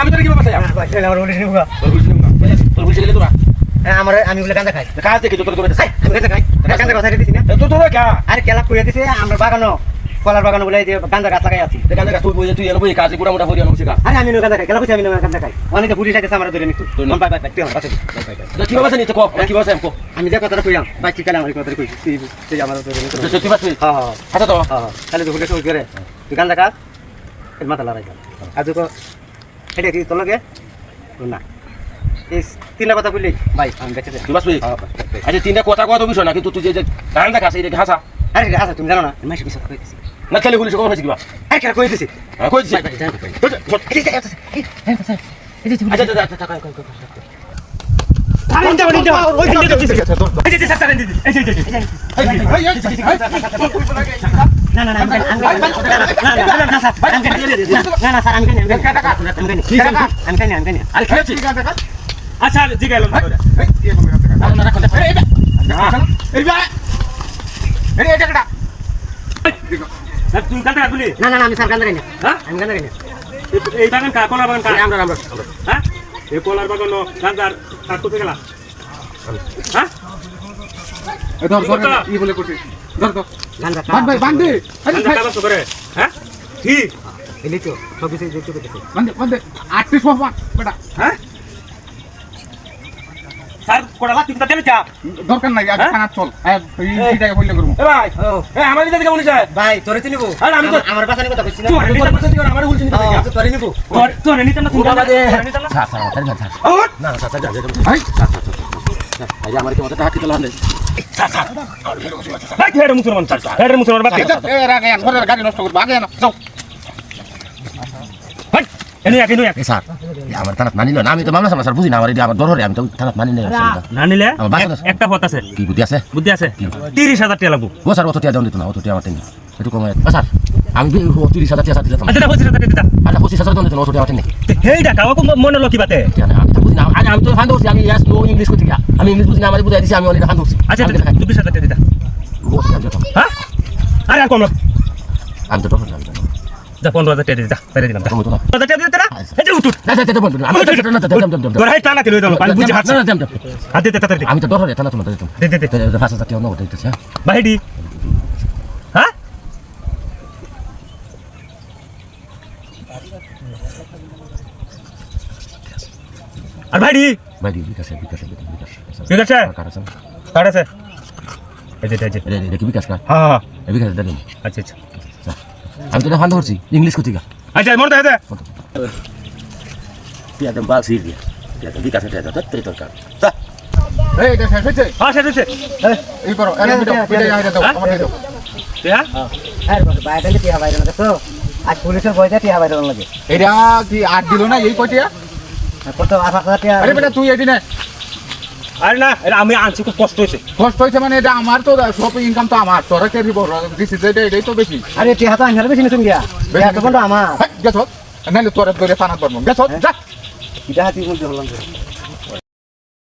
আমি তোর কি বাবা ছেলে আমার আমি বলে গাঁজা খাই। কাজ দেখে তোর তোর এই, আমি গাঁজা খাই। গাঁজা কথা দিছি না? তো তোরা কা আরে কেলা কইয়া দিছে আমরা বাগানো কলার বাগানো বলে যে গাঁজা গাছ লাগাই আছি। দেখা দেখা তুই তুই এর কাজ গুড়া মোটা ভরি আনছিস কা আরে আমি নো গাঁজা খাই কেলা কইছি আমি নো গাঁজা খাই। অনেক পুলিশ আছে আমার ধরে নিতু তুই। বাই বাই বাই তুই আমার কাছে কি বাবা জানি তো কো কি বাবা কো আমি যে কথাটা কইলাম বাই কি কালে আমার কথাটা কইছি তুই তুই আমার ধরে নিতু হ্যাঁ হ্যাঁ। হাতে তো। হ্যাঁ তাহলে তো হুলে সই করে। তুই গাঁজা খা মাথা কর। আজ এটা কি তোর লগে না এই তিনটা কথা বললি ভাই আমি বাস হ্যাঁ আচ্ছা তিনটা কথা কত বিষয় না কিন্তু তুই যে গান দেখা সেই দেখে হাসা আরে আচ্ছা তুমি জানো না মাসে না খেলে গুলি কোন হয়েছে কিবা আরে হ্যাঁ আচ্ছা তুমি আচ্ছা আচ্ছা আচ্ছা কই কই আরে আচ্ছা জিগাইলাম তুই কালকে রাখলি না না আমি স্যার গান গাই না হ্যাঁ আমি গান গাই না এই বাগান কা কলার বাগান কা আমরা আমরা হ্যাঁ এই কলার বাগান গান্দার কাজ করতে গেলা? হ্যাঁ? গান গা গান্দা কাজ তো করে হ্যাঁ? ঠিক এলি তো সব কিছু দেখতে পেতেছি হ্যাঁ? স্যার কোড়া তুমি তো দেবে চা দরকার নাই আগে খানা চল। এই জায়গায় বললে করব। এ ভাই ও এ আমার দিকে বলিস ভাই তোরে তো নিবো আমি তো- আমার বাসানি কথা কইছি না। তোরে নিতে না আমার তো তোরে নিবো তোর তোর নিতে না তুমি বাবা দে। স্যার আমার গান স্যার না না স্যার স্যার এই এই আমার কি মতো টাকা দিতে লাভ নেই ভাই হেড মুসলমান স্যার হেড মুসলমান বাদ এই যে, এই আগে আন, ঘরের গাড়ি নষ্ট করব আগে আনো যাও ভাই এনে এক এনে স্যার আমার থানাত মানিল না আমি তো মামলা সামলা স্যার বুঝি না আমার আমার দররে আমি তো থানাত মানি নাই না নিলে আমার বাসা আছে। একটা পথ আছে কি বুদ্ধি আছে বুদ্ধি আছে তিরিশ হাজার টাকা লাগবো ও স্যার অত টিয়া দেন দিত না অত টিয়া আমার টেন একটু কমায় স্যার আমি তিরিশ হাজার টিয়া দিতাম আচ্ছা পঁচিশ হাজার টাকা দিতা আচ্ছা পঁচিশ হাজার দেন দিত অত টিয়া আমার টেন হেইটা মনে লোকি বাতে আমি তো বুঝি না আরে আমি তো ফান ধরছি আমি ইয়াস নো ইংলিশ করতে আমি ইংলিশ বুঝি না আমার বুঝাই দিছি আমি অলরেডি ফান ধরছি আচ্ছা। চব্বিশ হাজার টাকা দিতা হ্যাঁ আরে আর কম লোক আমি তো ডক্টর আমি তো যা পনেরো হাজার টাকা দিতা তাই দিলাম না। হাজার টাকা দিতে না এই যে উঠুট না, না, না, না, না, আমি তো- না, না, না, না, না, না, না, তোর হাই টানা দিল আমি বুঝি হাত না, না, না, না, হাত তাড়াতাড়ি আমি তো ডক্টর থানা তো না দিতাম দে দে দে পাঁচ হাজার টিয়া নগদ দিতেছে হ্যাঁ আর ভাইডি ভাই বিকাশে বিকাশে বিকাশ ঠিক আছে কার আছে? কার আছে? এই যে এই যে। রে রে কি বিকাশ কার? হ্যাঁ হ্যাঁ। বিকাশ দেন আচ্ছা আচ্ছা। আমি তো ফান ধরছি ইংলিশ আচ্ছা মনে তো আছে। টিয়া দেন বাল সির দিয়া। টিয়া দেন বিকাশে টিয়া দেন তত্ত্বে দরকার। এই এটা শেষ হয়েছে? হ্যাঁ শেষ হয়েছে। এই করো এর ভিডিও ভিডিও আইডা দাও আমার দাও হ্যাঁ? আরে বাইরে টিয়া বাইরে না তো। আজ পুলিশের বইতে টিয়া বাইরে লাগে। এটা কি আট দিল না এই কটিয়া কত আট হাজার টিয়া আরে বেটা তুই এটি না আরে না এটা আমি আনছি খুব কষ্ট হয়েছে। কষ্ট হয়েছে মানে এটা আমার তো সব ইনকাম তো আমার তোরা কে দিব? দিছি যে এটাই তো বেশি। আরে টিয়া তো আনহার বেশি নিছুন গিয়া। টিয়া তো বন্ধ আমার? গেছ। নাইলে তোরা ধরে থানা করব গেছ যা। এটা হাতি বলতে হলাম